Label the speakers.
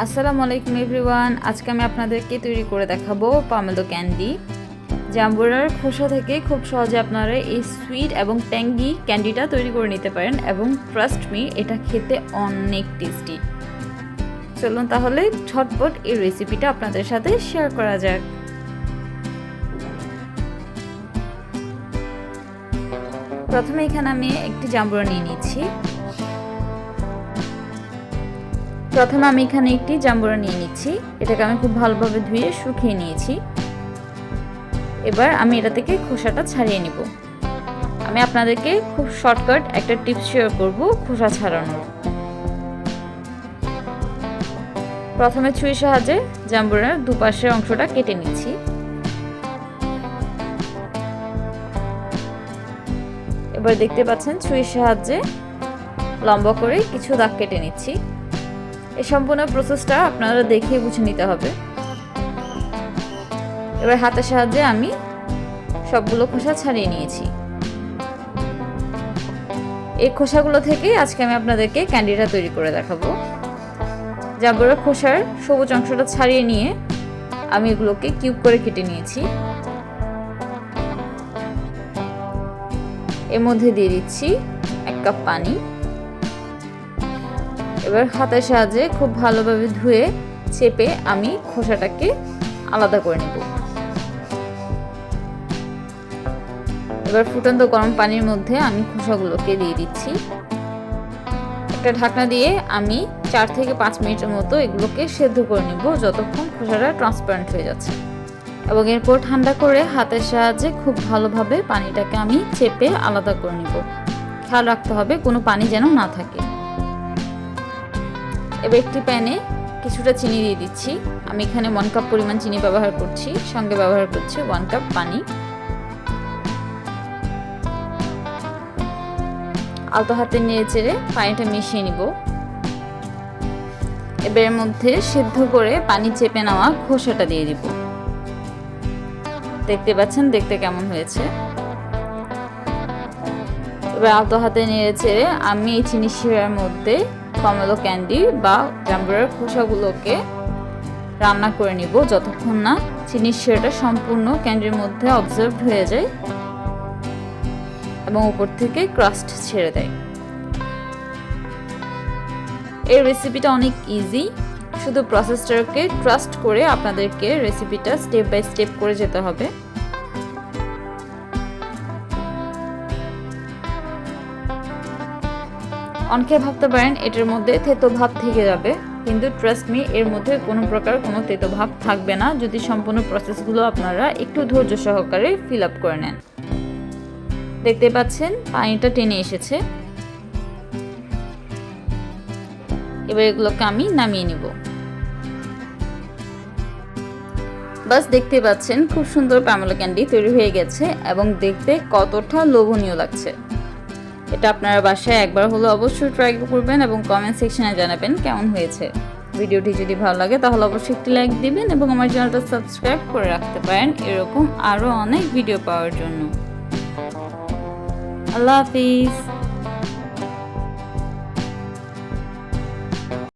Speaker 1: আসসালামু আলাইকুম এভরিওয়ান। আজকে আমি আপনাদেরকে তৈরি করে দেখাবো পামেলো ক্যান্ডি জাম্বুরার খোসা থেকে খুব সহজে আপনারা এই সুইট এবং ট্যাঙ্গি ক্যান্ডিটা তৈরি করে নিতে পারেন এবং ট্রাস্ট মি এটা খেতে অনেক টেস্টি চলুন তাহলে ঝটপট এই রেসিপিটা আপনাদের সাথে শেয়ার করা যাক। প্রথমে এখানে আমি একটি জাম্বুরা নিয়ে নিচ্ছি। প্রথমে আমি এখানে একটি জাম্বুরা নিয়ে নিচ্ছি। এটাকে আমি খুব ভালোভাবে ধুয়ে শুকিয়ে নিয়েছি। এবার আমি এটা থেকে খোসাটা ছাড়িয়ে নিব। আমি আপনাদেরকে খুব শর্টকাট একটা টিপস শেয়ার করব খোসা ছাড়ানোর। প্রথমে ছুরির সাহায্যে জাম্বুরার দুপাশের অংশটা কেটে নিচ্ছি। এবার দেখতে পাচ্ছেন ছুরির সাহায্যে লম্বা করে কিছু দাগ কেটে নিচ্ছি। এই সম্পূর্ণ প্রসেসটা আপনারা দেখে বুঝে নিতে হবে। এবার হাতের সাহায্যে আমি সবগুলো খোসা ছাড়িয়ে নিয়েছি। এই খোসাগুলো থেকে আজকে আমি আপনাদেরকে ক্যান্ডিটা তৈরি করে দেখাবো। জাম্বুরের খোসার সবুজ অংশটা ছাড়িয়ে নিয়ে আমি এগুলোকে কিউব করে কেটে নিয়েছি। এর মধ্যে দিয়ে দিচ্ছি এক কাপ পানি। এবার হাতের সাহায্যে খুব ভালোভাবে ধুয়ে, চেপে আমি খোসাটাকে আলাদা করে নেব। এবার ফুটন্ত গরম পানির মধ্যে আমি খোসাগুলোকে দিয়ে দিচ্ছি। একটা ঢাকনা দিয়ে আমি চার থেকে পাঁচ মিনিটের মতো এগুলোকে সেদ্ধ করে নেব যতক্ষণ খোসাটা ট্রান্সপারেন্ট হয়ে যাচ্ছে। এবং এরপর ঠান্ডা করে হাতের সাহায্যে খুব ভালোভাবে পানিটাকে আমি চেপে আলাদা করে নেব। খেয়াল রাখতে হবে কোনো পানি যেন না থাকে। এবার একটি প্যানে কিছুটা চিনি দিয়ে দিচ্ছি। আমি এখানে ওয়ান কাপ পরিমাণ চিনি ব্যবহার করছি, সঙ্গে ব্যবহার করছি ওয়ান কাপ পানি। আলতো হাতে নিয়ে চেড়ে পানিটা মিশিয়ে নিব। এবার এর মধ্যে সিদ্ধ করে পানি চেপে নেওয়া খোসাটা দিয়ে দিব। দেখতে পাচ্ছেন, দেখতে কেমন হয়েছে। এবার আলতো হাতে নেড়ে চেড়ে আমি এই চিনি শিরার মধ্যে কমলো ক্যান্ডি বা জাম্বুরার খোসাগুলোকে রান্না করে নিব যতক্ষণ না চিনির শিরাটা সম্পূর্ণ ক্যান্ডির মধ্যে অবজার্ভ হয়ে যায় এবং উপর থেকে ক্রাস্ট ছেড়ে দেয়। এই রেসিপিটা অনেক ইজি শুধু প্রসেসটাকে ট্রাস্ট করে আপনাদেরকে রেসিপিটা স্টেপ বাই স্টেপ করে যেতে হবে। অনেকে ভাবতে পারেন এটার মধ্যে তেতো ভাব থেকে যাবে, কিন্তু ট্রাস্ট মি এর মধ্যে কোনো প্রকার কোনো তেতো ভাব থাকবে না। যদি সম্পূর্ণ প্রসেসগুলো আপনারা একটু ধৈর্য সহকারে ফিল আপ করে নেন। দেখতে পাচ্ছেন, পানিটা টেনে এসেছে। এবার এগুলোকে আমি নামিয়ে নিব। বাস দেখতে পাচ্ছেন, খুব সুন্দর প্যামলা ক্যান্ডি তৈরি হয়ে গেছে এবং দেখতে কতটা লোভনীয় লাগছে। এটা আপনারা বাসায় একবার হলো অবশ্যই ট্রাই করবেন এবং কমেন্ট সেকশনে জানাবেন কেমন হয়েছে। ভিডিওটি যদি ভালো লাগে তাহলে অবশ্যই একটি লাইক দিবেন এবং আমার চ্যানেলটা সাবস্ক্রাইব করে রাখতে পারেন। এরকম আরও অনেক ভিডিও পাওয়ার জন্য। আল্লাহ হাফিজ।